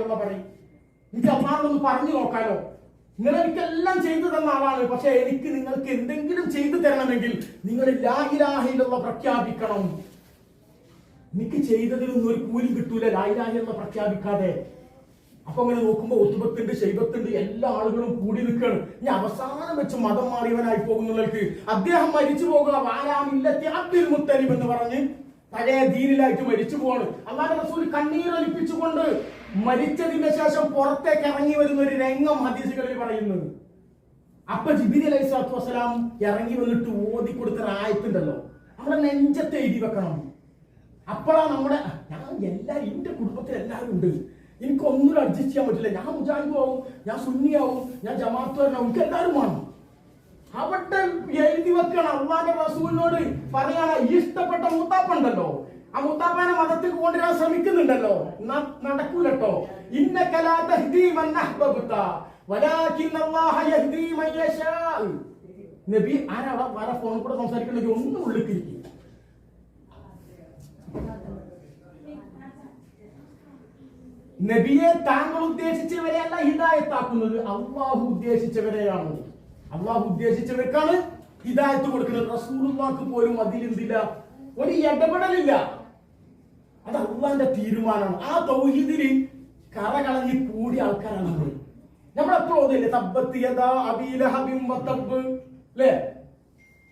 ഇലാഹിലുള്ള പറയും. എനിക്ക് അള്ളാഹൊന്ന് പറഞ്ഞു നോക്കാലോ. നിങ്ങൾ എനിക്കെല്ലാം ചെയ്തു തന്ന ആളാണ്. പക്ഷെ എനിക്ക് നിങ്ങൾക്ക് എന്തെങ്കിലും ചെയ്തു തരണമെങ്കിൽ നിങ്ങൾ ലാ ഇലാഹിലുള്ള പ്രഖ്യാപിക്കണം. എനിക്ക് ചെയ്തതിലൊന്നും ഒരു കൂലി കിട്ടൂല. ലാഹിലാഹി ഇലാഹ എന്ന് പ്രഖ്യാപിക്കാതെ. അപ്പൊ അങ്ങനെ നോക്കുമ്പോ ഒത്തുപത്തുണ്ട് ശൈവത്തുണ്ട് എല്ലാ ആളുകളും കൂടി നിൽക്കുകയാണ് ഇനി അവസാനം വെച്ച് മതം മാറിയവനായി പോകുന്നവർക്ക് അദ്ദേഹം മരിച്ചു പോകുക. വാരാമില്ല അബ്ദുൽ മുത്തലിബ് എന്ന് പറഞ്ഞ് പഴയ ദീനിലായിട്ട് മരിച്ചു പോവാണ് അള്ളാഹ് റസൂൽ കണ്ണീരൊലിപ്പിച്ചുകൊണ്ട് മരിച്ചതിന്റെ ശേഷം പുറത്തേക്ക് ഇറങ്ങി വരുന്ന ഒരു രംഗം ഹദീസുകളിൽ പറയുന്നത്. അപ്പൊ ജിബിരി അലൈഹി സ്വലാത്തു വസ്സലാം ഇറങ്ങി വന്നിട്ട് ഓതി കൊടുത്ത ആയത്തുണ്ടല്ലോ. നമ്മുടെ നെഞ്ചത്തെ എഴുതി വെക്കണം. അപ്പോഴാ നമ്മുടെ ഞാൻ എല്ലാവരും എന്റെ കുടുംബത്തിൽ എല്ലാവരും ഉണ്ട്. എനിക്ക് ഒന്നും അഡ്ജസ്റ്റ് ചെയ്യാൻ പറ്റില്ല. ഞാൻ മുജാഹിദും ആവും ഞാൻ സുന്നിയാവും ഞാൻ ജമാത്തുകാരനാവും എനിക്ക് എല്ലാവരും വേണം. അവിടെ വെക്കണം. അള്ളാന്റെ റസൂലിനോട് പറയാണ് ഈ ഇഷ്ടപ്പെട്ട മൂത്താപ്പുണ്ടല്ലോ. ആ മുത്താപ്പാനെ മതത്തിൽ കൊണ്ടുവരാൻ ശ്രമിക്കുന്നുണ്ടല്ലോ. നടക്കൂലട്ടോ. ഇന്ന നബി ആരാ? വേറെ ഫോണിൽ കൂടെ സംസാരിക്കണമെങ്കിൽ ഒന്നും ഉള്ളിക്കിരിക്കും നബിയെ താങ്കൾ ഉദ്ദേശിച്ചവരെയല്ല ഹിതായത്താക്കുന്നത് അള്ളാഹു ഉദ്ദേശിച്ചവരെയാണ്. അള്ളാഹു ഉദ്ദേശിച്ചവർക്കാണ് ഹിദായത്ത് കൊടുക്കുന്നത് റസൂലുള്ളാക്ക് പോലും അതിലെന്തില്ല ഒരു ഇടപെടലില്ല. അത് അള്ളാന്റെ തീരുമാനമാണ്. ആ തൗഹീദിൽ കറകളഞ്ഞി കൂടിയ ആൾക്കാരാണ് നമ്മൾ നമ്മളെപ്പോഴും അതല്ലേ തബ്ബത്തിയത അബീലഹബിം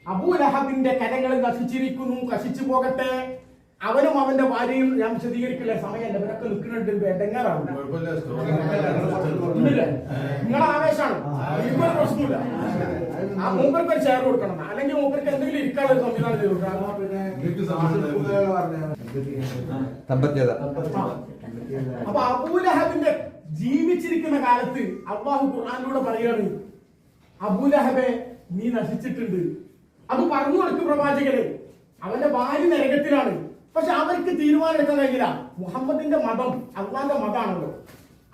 അബൂലഹബിന്റെ കരങ്ങൾ നശിച്ചിരിക്കുന്നു നശിച്ചു പോകട്ടെ. അവനും അവന്റെ ഭാര്യയും ഞാൻ വിശദീകരിക്കില്ല സമയം ഇവരൊക്കെ നിൽക്കുന്നുണ്ട് വേണ്ടങ്ങാറാണ്? നിങ്ങളെ ആവേശമാണ്. പ്രശ്നമില്ല. ആ മൂപ്പർക്ക് ഒരു ഷെയർ കൊടുക്കണം. അല്ലെങ്കിൽ മൂപ്പർക്ക് എന്തെങ്കിലും ഇരിക്കാനുള്ള ഒരു സംവിധാനം ചെയ്തു അപ്പൊ അബൂലഹബിന്റെ ജീവിച്ചിരിക്കുന്ന കാലത്ത് അള്ളാഹു ഖുർആാനിലൂടെ പറയാണ് അബൂലഹബെ നീ നശിച്ചിട്ടുണ്ട്. അത് പറഞ്ഞു കൊടുക്കും പ്രവാചകരെ അവന്റെ ഭാര്യ നരകത്തിലാണ്. പക്ഷെ അവർക്ക് തീരുമാനം എടുക്കാൻ കഴിയില്ല. മുഹമ്മദിന്റെ മതം അള്ളാന്റെ മതമാണല്ലോ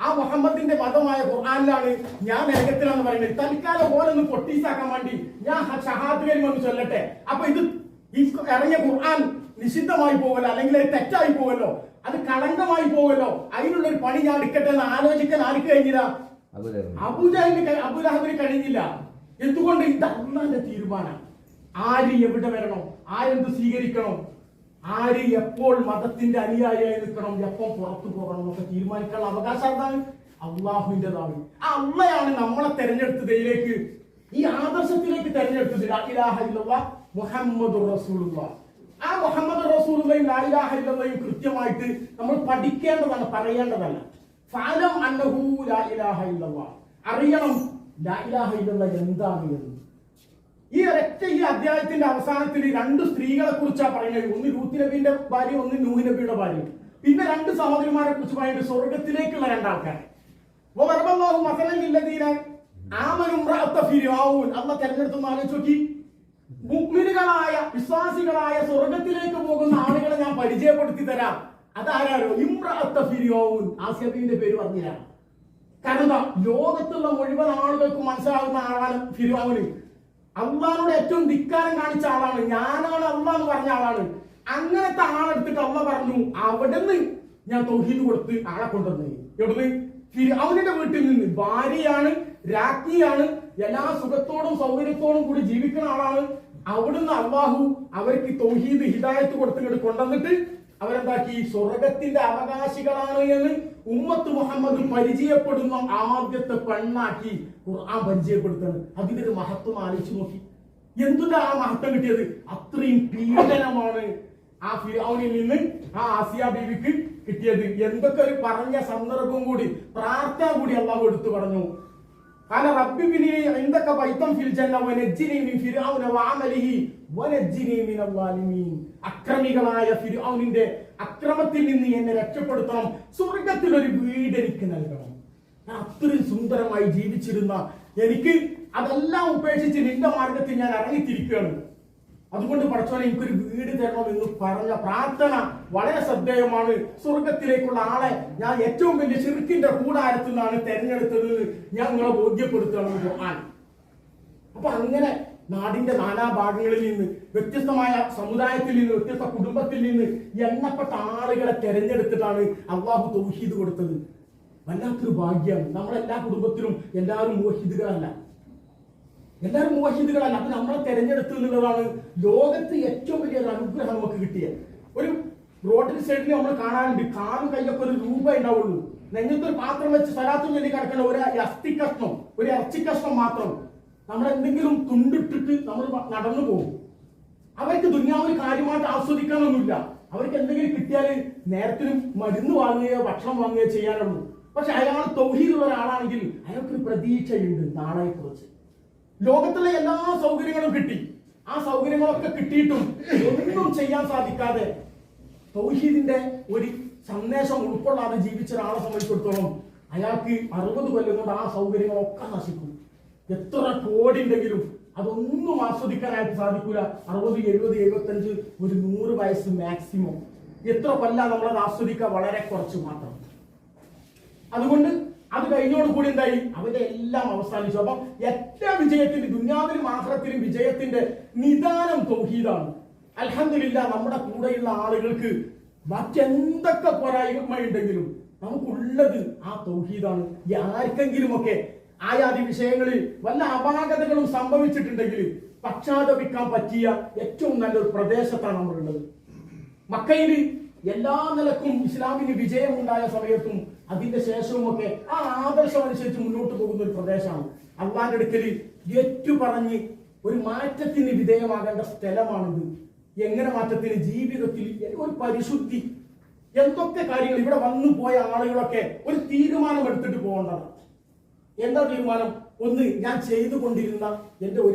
ആ മുഹമ്മദിന്റെ മതമായ ഖുർആാനിലാണ് ഞാൻ നരകത്തിലാന്ന് പറയുന്നത്. തൽക്കാലം ഒന്ന് പൊട്ടീസാക്കാൻ വേണ്ടി ഞാൻ ഷഹാദ് കലിമ ചൊല്ലട്ടെ. അപ്പൊ ഇത് ഈ ഇറങ്ങിയ ഖുർആൻ നിഷിദ്ധമായി പോകല്ലോ അല്ലെങ്കിൽ അത് തെറ്റായി പോകല്ലോ അത് കളങ്കമായി പോകല്ലോ അതിനുള്ള ഒരു പണി ഞാൻ എടുക്കട്ടെ എന്ന് ആലോചിക്കാൻ ആർക്ക് കഴിഞ്ഞില്ല? അബുജാഹിന് അബുലഹബിന് കഴിഞ്ഞില്ല. എന്തുകൊണ്ട് ഇത് അള്ളാന്റെ തീരുമാനം? ആര് എവിടെ വരണം? ആരെന്ത് സ്വീകരിക്കണം? ആര് എപ്പോൾ മതത്തിന്റെ അനുയായി നിൽക്കണം എപ്പോൾ പുറത്തു പോകണം എന്നൊക്കെ തീരുമാനിക്കാനുള്ള അവകാശം എന്താണ് അള്ളാഹുവിന്റെതാണ്. ആ അള്ളയാണ് നമ്മളെ തെരഞ്ഞെടുത്തത് ഇതിലേക്ക് ഈ ആദർശത്തിലേക്ക് തെരഞ്ഞെടുത്തത്. മുഹമ്മദുർ റസൂലുള്ളാഹ് ആ മുഹമ്മദ് റസൂലുള്ളയും ലാ ഇലാഹ ഇല്ലല്ലാഹയും കൃത്യമായിട്ട് നമ്മൾ പഠിക്കേണ്ടതാണ് പറയേണ്ടതല്ല. ഫാലം അന്നഹു ലാ ഇലാഹ ഇല്ലല്ലാഹ് അറിയണം ലാ ഇലാഹ ഇല്ലല്ലാഹ് എന്താണ് എന്ന്. ഈ ഒരൊറ്റ ഈ അധ്യായത്തിന്റെ അവസാനത്തിൽ രണ്ട് സ്ത്രീകളെ കുറിച്ചാണ് പറയുന്നത്. ഒന്ന് ലൂത്ത് നബിന്റെ ഭാര്യ ഒന്ന് നൂഹ് നബിയുടെ ഭാര്യ. പിന്നെ രണ്ട് സഹോദരിമാരെ കുറിച്ച് പറയുന്നത് സ്വർഗത്തിലേക്കുള്ള ഫിർഔൻ അല്ലാഹ് തെരഞ്ഞെടുത്തെന്ന് ആലോചിച്ച് നോക്കി. മുഅ്മിനുകളായ വിശ്വാസികളായ സ്വർഗത്തിലേക്ക് പോകുന്ന ആളുകളെ ഞാൻ പരിചയപ്പെടുത്തി തരാം. അതാരോ ഇമ്രാത്ത ഫിർഔൻ ആസിയബിന്റെ പേര് പറഞ്ഞില്ല കാരണം ലോകത്തുള്ള മുഴുവൻ ആളുകൾക്ക് മനസ്സിലാകുന്ന ആളാണ് ഫിർഔന് അള്ളാഹിനോട് ഏറ്റവും ധിക്കാരം കാണിച്ച ആളാണ്. ഞാനാണ് അള്ളാഹ് എന്ന് പറഞ്ഞ ആളാണ്. അങ്ങനത്തെ ആളെടുത്തിട്ട് അള്ള പറഞ്ഞു അവിടുന്ന് ഞാൻ തൊഹീദ് കൊടുത്ത് ആളെ കൊണ്ടുവന്നു. എവിടുന്ന്? അവരുടെ വീട്ടിൽ നിന്ന്. ഭാര്യയാണ് രാജ്ഞിയാണ് എല്ലാ സുഖത്തോടും സൗകര്യത്തോടും കൂടി ജീവിക്കുന്ന ആളാണ്. അവിടുന്ന് അള്ളാഹു അവർക്ക് തൊഹീദ് ഹിദായത്ത് കൊടുത്തിട്ട് കൊണ്ടുവന്നിട്ട് അവരെന്താക്കി? സ്വർഗത്തിന്റെ അവകാശികളാണ് എന്ന് ഉമ്മത്ത് മുഹമ്മദ് പരിചയപ്പെടുന്ന ആദ്യത്തെ പെണ്ണാക്കി ഖുർആൻ പരിചയപ്പെടുത്തുന്നത്. അതിന്റെ ഒരു മഹത്വം ആലോചിച്ച് നോക്കി. എന്തിനാ ആ മഹത്വം കിട്ടിയത്? അത്രയും പീഡനമാണ് ആ ഫിറാവിനിൽ നിന്ന് ആ ആസിയ ബീവിക്ക് കിട്ടിയത്. എന്തൊക്കെ ഒരു പറഞ്ഞ സന്ദർഭം കൂടി പ്രാർത്ഥന കൂടി അള്ളാഹു എടുത്തു പറഞ്ഞു. قال رب ابني عندك بيتا في الجنة ونجني من فرعون وعمله ونجني من الظالمين അക്രമികളായ ഫിർഔനിന്റെ അക്രമത്തിൽ നിന്ന് എന്നെ രക്ഷപ്പെടുത്തണം സ്വർഗത്തിൽ ഒരു വീട് എനിക്ക് നൽകണം ഞാൻ അത്രയും സുന്ദരമായി ജീവിച്ചിരുന്ന എനിക്ക് അതെല്ലാം ഉപേക്ഷിച്ച് നിന്റെ മാർഗത്തിൽ ഞാൻ ഇറങ്ങിത്തിരിക്കുകയാണ് അതുകൊണ്ട് പഠിച്ചോനെ എനിക്കൊരു വീട് തരണം എന്ന് പറഞ്ഞ പ്രാർത്ഥന വളരെ ശ്രദ്ധേയമാണ്. സ്വർഗത്തിലേക്കുള്ള ആളെ ഞാൻ ഏറ്റവും വലിയ ചെറുക്കിന്റെ കൂടാരത്തിൽ നിന്നാണ് തെരഞ്ഞെടുത്തത്. ഞാൻ നിങ്ങളെ ബോധ്യപ്പെടുത്തണം ഖുർആൻ അപ്പൊ അങ്ങനെ നാടിന്റെ നാനാഭാഗങ്ങളിൽ നിന്ന് വ്യത്യസ്തമായ സമുദായത്തിൽ നിന്ന് വ്യത്യസ്ത കുടുംബത്തിൽ നിന്ന് എണ്ണപ്പെട്ട ആളുകളെ തെരഞ്ഞെടുത്തിട്ടാണ് അള്ളാഹു തൗഹീദ് കൊടുത്തത്. വല്ലാത്തൊരു ഭാഗ്യമാണ് നമ്മളെല്ലാ കുടുംബത്തിലും എല്ലാവരും മോഹിതുകളല്ല എല്ലാവരും മോഹിതുകളല്ല അത് നമ്മളെ തെരഞ്ഞെടുത്തു എന്നുള്ളതാണ് ലോകത്ത് ഏറ്റവും വലിയ ഒരു അനുഗ്രഹം നമുക്ക് കിട്ടിയത്. ഒരു റോഡിൽ സൈഡിൽ നമ്മൾ കാണാനുണ്ട് കാറും കയ്യൊക്കെ ഒരു രൂപ ഉണ്ടാവുള്ളൂ. നെഞ്ഞത്ത് ഒരു പാത്രം വെച്ച് സ്ഥലത്തും ചൊല്ലി കിടക്കണ ഒരു അസ്ഥി കഷ്ണം ഒരു ഇറച്ചി കഷ്ണം മാത്രം നമ്മൾ എന്തെങ്കിലും തുണ്ടിട്ടിട്ട് നമ്മൾ നടന്നു പോകും. അവർക്ക് ദുനിയാവിൽ കാര്യമായിട്ട് ആസ്വദിക്കാനൊന്നുമില്ല. അവർക്ക് എന്തെങ്കിലും കിട്ടിയാൽ നേരത്തിനും മരുന്ന് വാങ്ങുകയോ ഭക്ഷണം വാങ്ങുകയോ ചെയ്യാനുള്ളൂ. പക്ഷെ അയാൾ തൗഹീദുള്ള ഒരാളാണെങ്കിൽ അയാൾക്കൊരു പ്രതീക്ഷയുണ്ട് നാളെ കുറിച്ച് ലോകത്തിലെ എല്ലാ സൗകര്യങ്ങളും കിട്ടി. ആ സൗകര്യങ്ങളൊക്കെ കിട്ടിയിട്ടും ഒന്നും ചെയ്യാൻ സാധിക്കാതെ തൗഹീദിന്റെ ഒരു സന്ദേശം ഉൾക്കൊള്ളാതെ ജീവിച്ച ഒരാളെ സംബന്ധിച്ചിടത്തോളം അയാൾക്ക് അറുപത് കൊല്ലം കൊണ്ട് ആ സൗകര്യങ്ങളൊക്കെ നശിക്കും. എത്ര കോടി ഉണ്ടെങ്കിലും അതൊന്നും ആസ്വദിക്കാനായിട്ട് സാധിക്കൂല. അറുപത് എഴുപത് എഴുപത്തഞ്ച് ഒരു നൂറ് വയസ്സ് മാക്സിമം എത്ര കൊല്ല നമ്മളത് ആസ്വദിക്കുക വളരെ കുറച്ച് മാത്രം. അതുകൊണ്ട് കഴിഞ്ഞോടുകൂടി എന്തായി? അവന്റെ എല്ലാം അവസാനിച്ചു. അപ്പം എല്ലാ വിജയത്തിന്റെ ദുന്യാവിലും ആഹ്റത്തിലും വിജയത്തിന്റെ നിദാനം തൗഹീദാണ്. അലഹമില്ല നമ്മുടെ കൂടെയുള്ള ആളുകൾക്ക് മറ്റെന്തൊക്കെ പോരായ്മയുണ്ടെങ്കിലും നമുക്കുള്ളത് ആ തൗഹീദാണ്. ആർക്കെങ്കിലുമൊക്കെ ആയാതി വിഷയങ്ങളിൽ വല്ല അപാകതകളും സംഭവിച്ചിട്ടുണ്ടെങ്കിൽ പക്ഷാതപിക്കാൻ പറ്റിയ ഏറ്റവും നല്ലൊരു പ്രദേശത്താണ് നമ്മളുള്ളത്. മക്കയിൽ എല്ലാ നിലക്കും ഇസ്ലാമിന് വിജയമുണ്ടായ സമയത്തും അതിന്റെ ശേഷവും ഒക്കെ ആ ആദർശം അനുസരിച്ച് മുന്നോട്ട് പോകുന്ന ഒരു പ്രദേശമാണ്. അള്ളാന്റെ അടുക്കൽ ഏറ്റു പറഞ്ഞ് ഒരു മാറ്റത്തിന് വിധേയമാകേണ്ട സ്ഥലമാണിത്. എങ്ങനെ മാറ്റത്തിന്? ജീവിതത്തിൽ ഒരു പരിശുദ്ധി. എന്തൊക്കെ കാര്യങ്ങൾ ഇവിടെ വന്നു പോയ ആളുകളൊക്കെ ഒരു തീരുമാനം എടുത്തിട്ട് പോകേണ്ടതാണ്. എന്താ തീരുമാനം? ഒന്ന് ഞാൻ ചെയ്തുകൊണ്ടിരുന്ന എന്റെ ഒരു